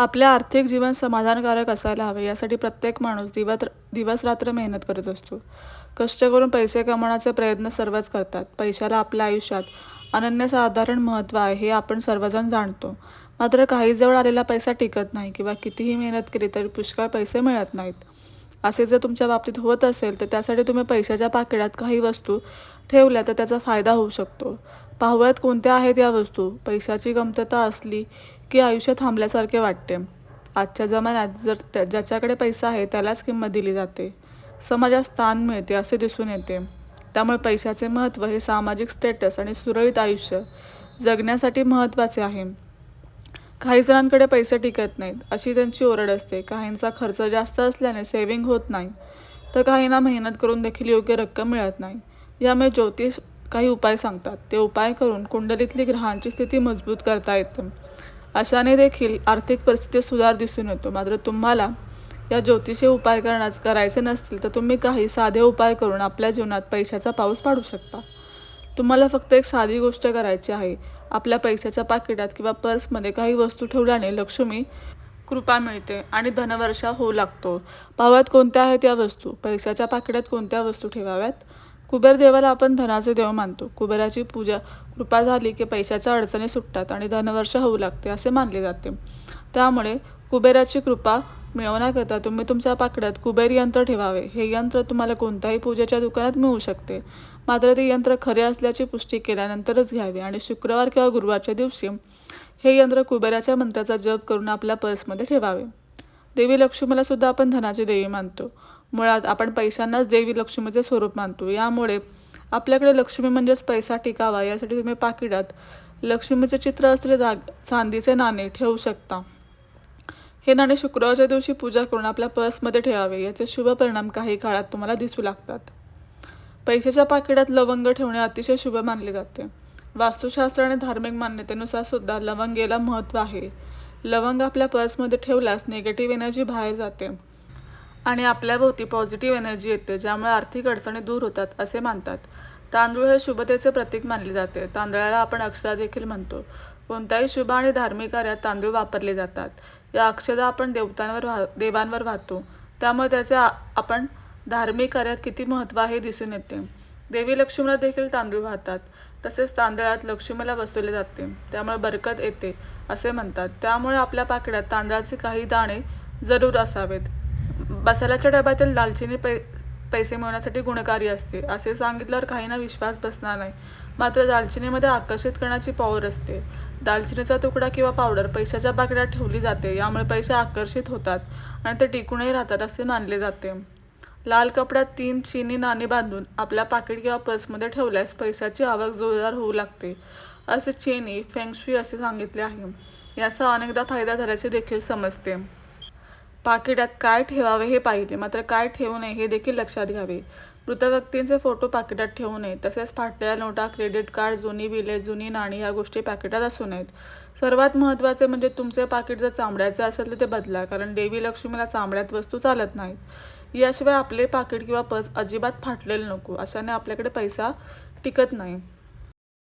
आपले आर्थिक जीवन समाधानकारक असायला हवे यासाठी प्रत्येक माणूस दिवस दिवस रात्र मेहनत करत असतो. कष्ट करून पैसे कमवण्याचे प्रयत्न सर्वच करतात. पैशाला आपल्या आयुष्यात अनन्यसाधारण महत्त्व आहे हे आपण सर्वजण जाणतो. मात्र काही जवळ आलेला पैसा टिकत नाही किंवा कितीही मेहनत केली तरी पुष्कळ पैसे मिळत नाहीत. असे जर तुमच्या बाबतीत होत असेल तर त्यासाठी तुम्ही पैशाच्या पाकिटात काही वस्तू ठेवल्या तर त्याचा फायदा होऊ शकतो. पाहुयात कोणत्या आहेत या वस्तू? पैशाची कमतरता असली की आयुष्य थांबल्यासारखे वाटते. आजच्या जमान्यात जर त्या ज्याच्याकडे पैसा आहे त्यालाच किंमत दिली जाते. समाजात स्थान मिळते असे दिसून येते. त्यामुळे पैशाचे महत्त्व हे सामाजिक स्टेटस आणि सुरळीत आयुष्य जगण्यासाठी महत्त्वाचे आहे. काही जणांकडे पैसे टिकत नाहीत अशी त्यांची ओरड असते. काहींचा खर्च जास्त असल्याने सेव्हिंग होत नाही. तर काहींना मेहनत करून देखील योग्य रक्कम मिळत नाही. यामुळे ज्योतिष काही उपाय सांगतात. ते उपाय करून कुंडलीतली ग्रहांची स्थिती मजबूत करता येते. अशाने देखील आर्थिक परिस्थितीत सुधार दिसून येतो. मात्र तुम्हाला या ज्योतिषी उपाय करण्यास करायचे नसतील तर तुम्ही काही साधे उपाय करून आपल्या जीवनात पैशाचा पाऊस पाडू शकता. तुम्हाला फक्त एक साधी गोष्ट करायची आहे. आपल्या पैशाच्या पाकिटात किंवा पर्समध्ये काही वस्तू ठेवल्याने लक्ष्मी कृपा मिळते आणि धनवर्षा होऊ लागतो. पावात कोणत्या आहेत या वस्तू? पैशाच्या पाकिटात कोणत्या वस्तू ठेवाव्यात? कुबेर देवाला आपण धनाचे देव मानतो. कुबेराची पूजा कृपा झाली की पैशाच्या अडचणी सुटतात आणि धनवर्ष होऊ लागते असे मानले जाते. त्यामुळे कुबेराची कृपा मिळवण्याकरता तुम्ही तुमच्या पाकड्यात कुबेर यंत्र ठेवावे. हे यंत्र तुम्हाला कोणत्याही पूजेच्या दुकानात मिळू शकते. मात्र ते यंत्र खरे असल्याची पुष्टी केल्यानंतरच घ्यावे आणि शुक्रवार किंवा गुरुवारच्या दिवशी हे यंत्र कुबेराच्या मंत्राचा जप करून आपल्या पर्समध्ये ठेवावे. देवी लक्ष्मीला सुद्धा आपण धनाची देवी मानतो. मुळात आपण पैशांनाच देवी लक्ष्मीचे स्वरूप मानतो. यामुळे आपल्याकडे लक्ष्मी म्हणजेच पैसा टिकावा यासाठी तुम्ही पाकिटात लक्ष्मीचे चित्र असलेले दाग चांदीचे नाणे ठेवू शकता. हे नाणे शुक्रवारच्या दिवशी पूजा करून आपल्या पर्समध्ये ठेवावे. याचे शुभ परिणाम काही काळात तुम्हाला दिसू लागतात. पैशाच्या पाकिटात लवंग ठेवणे अतिशय शुभ मानले जाते. वास्तुशास्त्र आणि धार्मिक मान्यतेनुसार सुद्धा लवंगेला महत्त्व आहे. लवंग आपल्या पर्समध्ये ठेवल्यास निगेटिव्ह एनर्जी बाहेर जाते. आणि आपल्याभोवती पॉझिटिव्ह एनर्जी येते ज्यामुळे आर्थिक अडचणी दूर होतात असे मानतात. तांदूळ हे शुभतेचे प्रतीक मानले जाते. तांदळाला आपण अक्षदा देखील म्हणतो. कोणत्याही शुभ आणि धार्मिक कार्यात तांदूळ वापरले जातात. या अक्षदा आपण देवतांवर वाह देवांवर वाहतो. त्यामुळे त्याचे आपण धार्मिक कार्यात किती महत्त्व आहे हे दिसून येते. देवी लक्ष्मीला देखील तांदूळ वाहतात. तसेच तांदळात लक्ष्मीला बसवले जाते. त्यामुळे बरकत येते असे म्हणतात. त्यामुळे आपल्या पाकिटात तांदळाचे काही दाणे जरूर असावेत. मसाल्याच्या डब्यातील दालचिनी पै पैसे मिळवण्यासाठी गुणकारी असते. असे सांगितल्यावर काहींना विश्वास बसणार नाही. मात्र दालचिनीमध्ये आकर्षित करण्याची पॉवर असते. दालचिनीचा तुकडा किंवा पावडर पैशाच्या पाकिटात ठेवली जाते. यामुळे पैसे आकर्षित होतात आणि ते टिकूनही राहतात असे मानले जाते. लाल कपड्यात तीन चिनी नाणी बांधून आपल्या पाकिट किंवा पर्समध्ये ठेवल्यास पैशाची आवक जोरदार होऊ लागते. असे चेनी फेंगशुई असे सांगितले आहे. याचा अनेकदा फायदा झाल्याचे देखील समजते. पाकिटात काय ठेवावे हे पाहिले मात्र काय ठेवू नये हे देखील लक्षात घ्यावे. मृत व्यक्तींचे फोटो पाकिटात ठेवू नये तसेच फाटलेल्या नोटा क्रेडिट कार्ड जुनी बिले जुनी नाणी या गोष्टी पाकिटात असू नयेत. सर्वात महत्त्वाचे म्हणजे तुमचे पाकिट जर चांबड्याचे असेल तर ते बदला कारण देवी लक्ष्मीला चामड्यात वस्तू चालत नाहीत. याशिवाय आपले पाकिट किंवा पर्स अजिबात फाटलेलं नको अशाने आपल्याकडे पैसा टिकत नाही.